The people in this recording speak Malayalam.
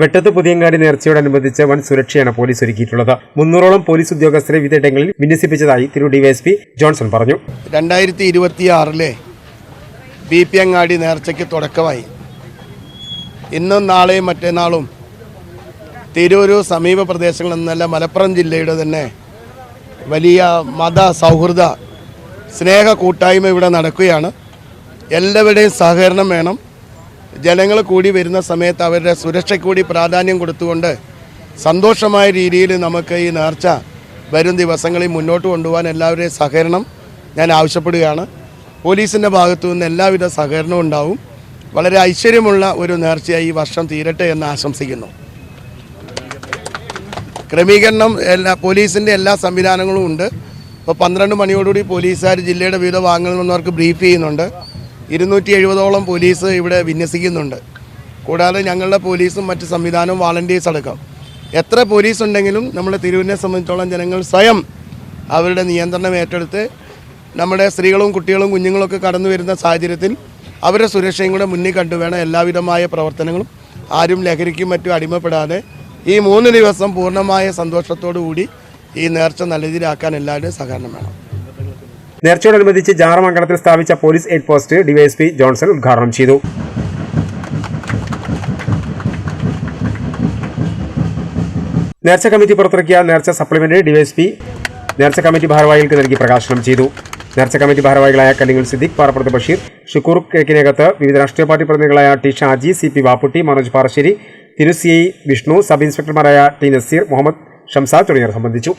വെട്ടത്ത് പുതിയങ്ങാടി നേർച്ചയോടനുബന്ധിച്ച് വൻ സുരക്ഷയാണ് പോലീസ് ഒരുക്കിയിട്ടുള്ളത്. മുന്നൂറോളം പോലീസ് ഉദ്യോഗസ്ഥരെ വിവിധയിടങ്ങളിൽ വിന്യസിപ്പിച്ചതായി തിരു D Y S P Johnson പറഞ്ഞു. രണ്ടായിരത്തി ഇരുപത്തിയാറിലെ ബി പി അങ്ങാടി നേർച്ചയ്ക്ക് തുടക്കമായി. ഇന്നും നാളെയും മറ്റന്നാളും തിരൂരു സമീപ പ്രദേശങ്ങളിൽ നിന്നല്ല മലപ്പുറം ജില്ലയുടെ തന്നെ വലിയ മത സൗഹൃദ സ്നേഹ കൂട്ടായ്മ ഇവിടെ നടക്കുകയാണ്. എല്ലാവരുടെയും സഹകരണം വേണം. ജനങ്ങൾ കൂടി വരുന്ന സമയത്ത് അവരുടെ സുരക്ഷയ്ക്ക് കൂടി പ്രാധാന്യം കൊടുത്തുകൊണ്ട് സന്തോഷമായ രീതിയിൽ നമുക്ക് ഈ നേർച്ച വരും ദിവസങ്ങളിൽ മുന്നോട്ട് കൊണ്ടുപോകാൻ എല്ലാവരുടെയും സഹകരണം ഞാൻ ആവശ്യപ്പെടുകയാണ്. പോലീസിന്റെ ഭാഗത്തു നിന്ന് എല്ലാവിധ സഹകരണവും ഉണ്ടാവും. വളരെ ഐശ്വര്യമുള്ള ഒരു നേർച്ചയായി ഈ വർഷം തീരട്ടെ എന്ന് ആശംസിക്കുന്നു. ക്രമീകരണം എല്ലാ പോലീസിന്റെ എല്ലാ സംവിധാനങ്ങളും ഉണ്ട്. ഇപ്പോൾ പന്ത്രണ്ട് മണിയോടുകൂടി പോലീസുകാർ ജില്ലയുടെ വിവിധ ഭാഗങ്ങളിൽ നിന്നവർക്ക് ബ്രീഫ് ചെയ്യുന്നുണ്ട്. ഇരുന്നൂറ്റി എഴുപതോളം പോലീസ് ഇവിടെ വിന്യസിക്കുന്നുണ്ട്. കൂടാതെ ഞങ്ങളുടെ പോലീസും മറ്റ് സംവിധാനവും വാളണ്ടിയേഴ്സ് അടക്കം. എത്ര പോലീസ് ഉണ്ടെങ്കിലും നമ്മുടെ തിരുവിനെ സംബന്ധിച്ചോളം ജനങ്ങൾ സ്വയം അവരുടെ നിയന്ത്രണം ഏറ്റെടുത്ത് നമ്മുടെ സ്ത്രീകളും കുട്ടികളും കുഞ്ഞുങ്ങളൊക്കെ കടന്നു വരുന്ന സാഹചര്യത്തിൽ അവരുടെ സുരക്ഷയും കൂടെ മുന്നിൽ കണ്ടുവേണം എല്ലാവിധമായ പ്രവർത്തനങ്ങളും. ആരും ലഹരിക്കും മറ്റും അടിമപ്പെടാതെ ഈ മൂന്ന് ദിവസം പൂർണമായ സന്തോഷത്തോടു കൂടി ഈ നേർച്ച നല്ല രീതിയിലാക്കാൻ എല്ലാവരുടെയും സഹകരണം വേണം. നേർച്ചയോടനുബന്ധിച്ച് ജാറമംഗലത്തിൽ സ്ഥാപിച്ച police aid post DYSP Johnson ഉദ്ഘാടനം ചെയ്തു. നേർച്ച കമ്മിറ്റി പുറത്തിറക്കിയ നേർച്ച സപ്ലിമെന്ററി ഡിവൈഎസ്പി നേർച്ച കമ്മിറ്റി ഭാരവാഹികൾക്ക് നൽകി പ്രകാശനം ചെയ്തു. നേർച്ച കമ്മിറ്റി ഭാരവാഹികളായ കല്ലിങ്ങൽ സിദ്ദിഖ് പാറപ്പുറത്ത് ബഷീർ ഷുക്കൂർ കേക്കിനകത്ത് വിവിധ രാഷ്ട്രീയ party പ്രതിനിധികളായ T Shaji C P Vapputty Manoj Parasseri തിരുസിഐ Vishnu sub ഇൻസ്പെക്ടർമാരായ ടി നസീർ മുഹമ്മദ് ഷംസാദ് തുടങ്ങിയവർ സംബന്ധിച്ചു.